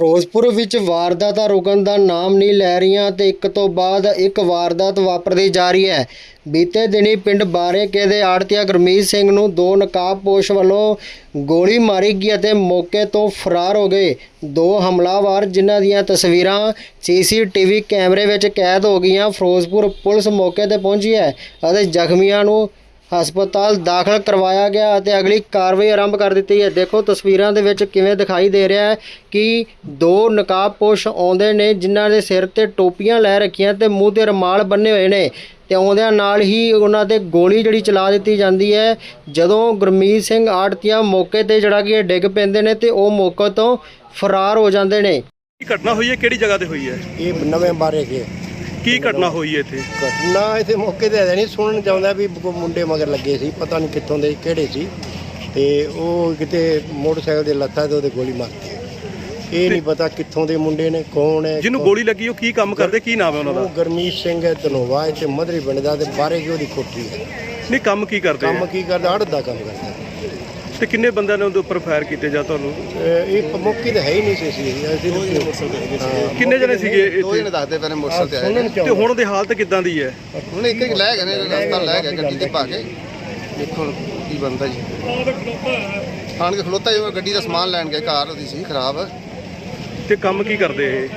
ਫਿਰੋਜ਼ਪੁਰ ਵਿੱਚ ਵਾਰਦਾਤਾਂ ਰੁਕਣ ਦਾ ਨਾਮ ਨਹੀਂ ਲੈ ਰਹੀਆਂ ਤੇ ਇੱਕ ਤੋਂ ਬਾਅਦ ਇੱਕ ਵਾਰਦਾਤ ਵਾਪਰਦੀ ਜਾ ਰਹੀ ਹੈ। ਬੀਤੇ ਦਿਨੀ ਪਿੰਡ ਬਾਰੇਕੇ ਦੇ ਆੜਤੀਆ ਗੁਰਮੀਤ ਸਿੰਘ ਨੂੰ ਦੋ ਨਕਾਬਪੋਸ਼ ਵੱਲੋਂ ਗੋਲੀ ਮਾਰੀ ਗਈ ਅਤੇ ਮੌਕੇ ਤੋਂ ਫਰਾਰ ਹੋ ਗਏ। ਦੋ ਹਮਲਾਵਰ ਜਿਨ੍ਹਾਂ ਦੀਆਂ ਤਸਵੀਰਾਂ ਸੀਸੀਟੀਵੀ ਕੈਮਰੇ ਵਿੱਚ ਕੈਦ ਹੋ ਗਈਆਂ, ਫਿਰੋਜ਼ਪੁਰ ਪੁਲਿਸ ਮੌਕੇ ਤੇ ਪਹੁੰਚੀ ਹੈ ਅਤੇ ਜ਼ਖਮੀਆਂ ਨੂੰ ਹਸਪਤਾਲ ਦਾਖਲ ਕਰਵਾਇਆ ਗਿਆ ਅਤੇ ਅਗਲੀ ਕਾਰਵਾਈ ਆਰੰਭ ਕਰ ਦਿੱਤੀ ਹੈ। ਦੇਖੋ ਤਸਵੀਰਾਂ ਦੇ ਵਿੱਚ ਕਿਵੇਂ ਦਿਖਾਈ ਦੇ ਰਿਹਾ ਹੈ ਕਿ ਦੋ ਨਕਾਬਪੋਸ਼ ਆਉਂਦੇ ਨੇ ਜਿਨ੍ਹਾਂ ਦੇ ਸਿਰ ਤੇ ਟੋਪੀਆਂ ਲੈ ਰੱਖੀਆਂ ਤੇ ਮੂੰਹ ਤੇ ਰਮਾਲ ਬੰਨੇ ਹੋਏ ਨੇ ਤੇ ਆਉਂਦਿਆਂ ਨਾਲ ਹੀ ਉਹਨਾਂ ਤੇ ਗੋਲੀ ਜਿਹੜੀ ਚਲਾ ਦਿੱਤੀ ਜਾਂਦੀ ਹੈ। ਜਦੋਂ ਗੁਰਮੀਤ ਸਿੰਘ ਆੜਤੀਆ ਮੌਕੇ ਤੇ ਜਿਹੜਾ ਕਿ ਇਹ ਡਿੱਗ ਪੈਂਦੇ ਨੇ ਤੇ ਉਹ ਮੌਕੇ ਤੋਂ ਫਰਾਰ ਹੋ ਜਾਂਦੇ ਨੇ। ਕੀ ਘਟਨਾ ਹੋਈ ਹੈ? ਕਿਹੜੀ ਜਗ੍ਹਾ ਤੇ ਹੋਈ ਹੈ? ਇਹ ਨਵੇਂ ਬਾਰੇ ਕੇ ਕੀ ਘਟਨਾ ਹੋਈ ਇੱਥੇ? ਘਟਨਾ ਇਥੇ ਮੌਕੇ ਤੇ ਹੈ ਨਹੀਂ ਸੁਣਨ ਚਾਹੁੰਦਾ ਵੀ ਕੋਈ ਮੁੰਡੇ ਮਗਰ ਲੱਗੇ ਸੀ ਪਤਾ ਨਹੀਂ ਕਿੱਥੋਂ ਦੇ ਕਿਹੜੇ ਸੀ। ਤੇ ਉਹ ਕਿਤੇ ਮੋਟਰਸਾਈਕਲ ਦੇ ਲੱਥਾ ਤੇ ਉਹਦੇ ਗੋਲੀ ਮਾਰਤੀ ਇਹ ਨਹੀਂ ਪਤਾ ਕਿੱਥੋਂ ਦੇ ਮੁੰਡੇ ਨੇ ਕੌਣ ਹੈ ਜਿਹਨੂੰ ਗੋਲੀ ਲੱਗੀ ਉਹ ਕੀ ਕੰਮ ਕਰਦੇ ਕੀ ਨਾਮ ਹੈ ਉਹਨਾਂ ਉਹ ਦਾ ਗਰਮੀਤ ਸਿੰਘ ਹੈ ਧਨੋਵਾ ਹੈ ਤੇ ਮਧਰੀ ਪਿੰਡ ਦਾ ਤੇ ਬਾਰੇ ਕੀ ਉਹਦੀ ਕੋਠੀ ਹੈ। ਨਹੀਂ ਕੰਮ ਕੀ ਕਰਦੇ ਕੰਮ? ਕੀ ਕਰਦਾ ਅੜ ਦਾ ਕੰਮ ਕਰਦਾ। ਤੇ ਕਿੰਨੇ ਬੰਦਿਆਂ ਨੇ ਉਹਦੇ ਉੱਪਰ ਫਾਇਰ ਕੀਤੇ ਜਾਂ ਤੁਹਾਨੂੰ? ਇਹ ਮੌਕੇ ਤੇ ਹੈ ਹੀ ਨਹੀਂ ਸੀ ਅਸੀਂ। ਅਸੀਂ ਹਾਂ। ਕਿੰਨੇ ਜਣੇ ਸੀਗੇ ਦੋ ਇੱਥੇ? ਜਣੇ ਦੱਸਦੇ ਪਏ ਨੇ ਮੋਟਰਸਾਈਕਲ ਤੇ ਆਏ ਨੇ। ਤੇ ਹੁਣ ਉਹਦੀ ਹਾਲਤ ਕਿੱਦਾਂ ਦੀ ਹੈ? ਹੁਣ ਇੱਕ ਇੱਕ ਲੈ ਗਏ ਨੇ ਰਸਤਾ ਲੈ ਗਏ ਗੱਡੀ ਤੇ ਪਾ ਕੇ। ਦੇਖੋ ਹੁਣ ਕੀ ਬੰਦਾ ਜੀ। ਆਣ ਕੇ ਖਲੋਤਾ ਜੀ ਉਹ ਗੱਡੀ ਦਾ ਸਮਾਨ ਲੈਣ ਗਏ ਕਾਰ ਉਹਦੀ ਸੀ ਖਰਾਬ। ਤੇ ਕੰਮ ਕੀ ਕਰਦੇ ਇਹ?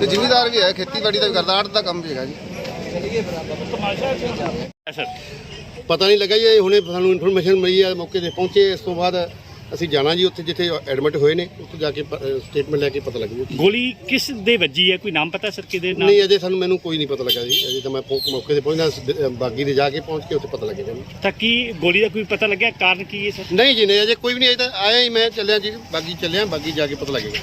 ਤੇ ਜ਼ਿਮੀਦਾਰ ਵੀ ਹੈ ਖੇਤੀਬਾੜੀ ਦਾ ਵੀ ਕਰਦਾ ਆੜਤ ਦਾ ਕੰਮ ਵੀ ਹੈਗਾ ਜੀ। ਪਤਾ ਨਹੀਂ ਲੱਗਾ ਜੀ ਇਹ ਹੁਣੇ ਸਾਨੂੰ ਇਨਫੋਰਮੇਸ਼ਨ ਮਿਲੀ ਹੈ ਮੌਕੇ ਤੇ ਪਹੁੰਚੇ ਇਸ ਤੋਂ ਬਾਅਦ ਅਸੀਂ ਜਾਣਾ ਜੀ ਉੱਥੇ ਜਿੱਥੇ ਐਡਮਿਟ ਹੋਏ ਨੇ ਉੱਥੇ ਜਾ ਕੇ ਸਟੇਟਮੈਂਟ ਲੈ ਕੇ ਪਤਾ ਲੱਗੂ ਗੋਲੀ ਕਿਸ ਦੇ ਵੱਜੀ ਹੈ? ਕੋਈ ਨਾਮ ਪਤਾ ਸਰ ਕਿਹਦੇ ਨਾਮ ਨਹੀਂ ਅਜੇ ਸਾਨੂੰ ਮੈਨੂੰ ਕੋਈ ਨਹੀਂ ਪਤਾ ਲੱਗਾ ਜੀ। ਅਜੇ ਤਾਂ ਮੈਂ ਮੌਕੇ ਤੇ ਪਹੁੰਚਦਾ ਬਾਗੀ ਦੇ ਜਾ ਕੇ ਪਹੁੰਚ ਕੇ ਉੱਥੇ ਪਤਾ ਲੱਗੇਗਾ ਜੀ। ਤਾਂ ਕੀ ਗੋਲੀ ਦਾ ਕੋਈ ਪਤਾ ਲੱਗਿਆ? ਕਾਰਨ ਕੀ ਹੈ ਸਰ? ਨਹੀਂ ਜੀ ਨਹੀਂ ਅਜੇ ਕੋਈ ਵੀ ਨਹੀਂ ਅਜੇ ਤਾਂ ਆਇਆ ਹੀ ਮੈਂ ਚੱਲਿਆ ਜੀ ਬਾਗੀ ਚੱਲਿਆ ਬਾਗੀ ਜਾ ਕੇ ਪਤਾ ਲੱਗੇਗਾ।